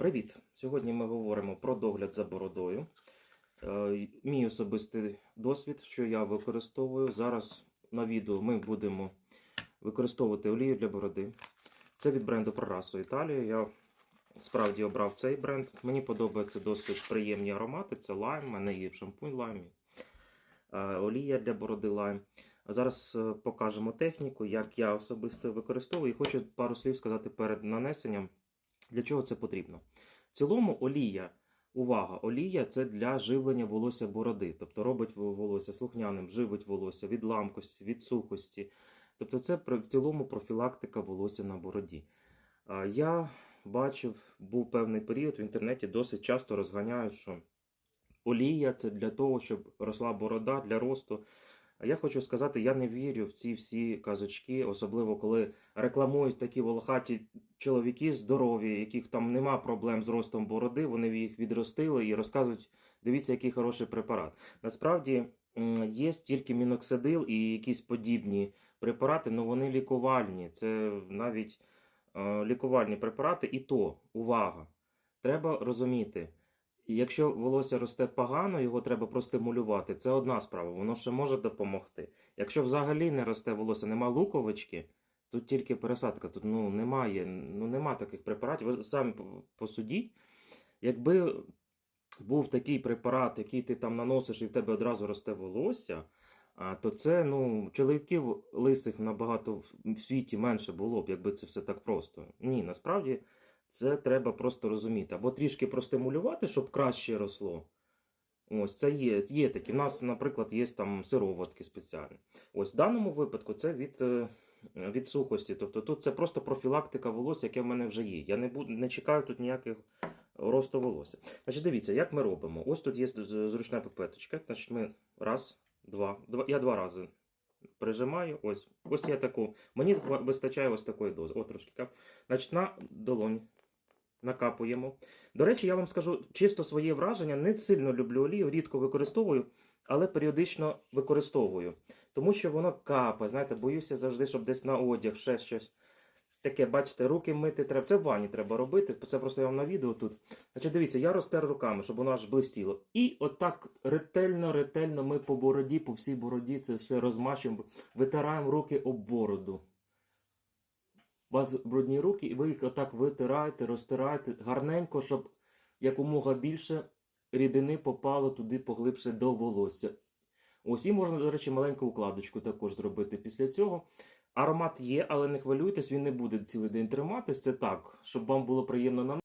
Привіт! Сьогодні ми говоримо про догляд за бородою. Е, Мій особистий досвід, що я використовую. Зараз на відео ми будемо використовувати олію для бороди. Це від бренду Прорасо Італія. Я справді обрав цей бренд. Мені подобаються досить приємні аромати. Це лайм, у мене є шампунь лайм, е, олія для бороди лайм. Зараз е, покажемо техніку, як я особисто використовую. І хочу пару слів сказати перед нанесенням. Для чого це потрібно? В цілому олія, увага, олія це для живлення волосся бороди, тобто робить волосся слухняним, живить волосся від ламкості, від сухості. Тобто це в цілому профілактика волосся на бороді. Я бачив, був певний період в інтернеті, досить часто розганяють, що олія це для того, щоб росла борода для росту. А я хочу сказати, я не вірю в ці всі казочки, особливо коли рекламують такі волохаті чоловіки здорові, яких там нема проблем з ростом бороди, вони їх відростили і розказують, дивіться, який хороший препарат. Насправді є тільки міноксидил і якісь подібні препарати, але вони лікувальні. Це навіть е, лікувальні препарати, і то увага. Треба розуміти. Якщо волосся росте погано, його треба простимулювати. Це одна справа, воно ще може допомогти. Якщо взагалі не росте волосся, нема луковички, тут тільки пересадка, тут ну немає, ну нема таких препаратів. Ви самі посудіть. Якби був такий препарат, який ти там наносиш і в тебе одразу росте волосся, то це ну, чоловіків лисих набагато в світі менше було б, якби це все так просто. Ні, насправді це треба просто розуміти. Або трішки простимулювати, щоб краще росло. Ось це є, є такі. У нас, наприклад, є там сироватки спеціальні. Ось в даному випадку це від, е, від сухості. Тобто тут це просто профілактика волосся, яке в мене вже є. Я не, буду, не чекаю тут ніяких росту волосся. Значить, дивіться, як ми робимо. Ось тут є зручна пипеточка. Значить, ми раз, два, два. Я два рази прижимаю. Ось. Ось я таку. Мені вистачає ось такої дози. О, трошки. Значить, на долонь накапуємо. До речі, я вам скажу чисто своє враження. Не сильно люблю олію, рідко використовую, але періодично використовую. Тому що воно капає. Знаєте, боюся завжди, щоб десь на одяг, ще щось. Таке, бачите, руки мити треба. Це в ванні треба робити. Це просто я вам на відео тут. Значить, дивіться, я розтер руками, щоб воно аж блистіло. І отак ретельно, ретельно ми по бороді, по всій бороді це все розмачуємо, витираємо руки об бороду. У вас брудні руки, і ви їх отак витираєте, розтираєте гарненько, щоб якомога більше рідини попало туди поглибше до волосся. Ось і можна, до речі, маленьку укладочку також зробити після цього. Аромат є, але не хвилюйтесь, він не буде цілий день триматись. Це так, щоб вам було приємно наносити.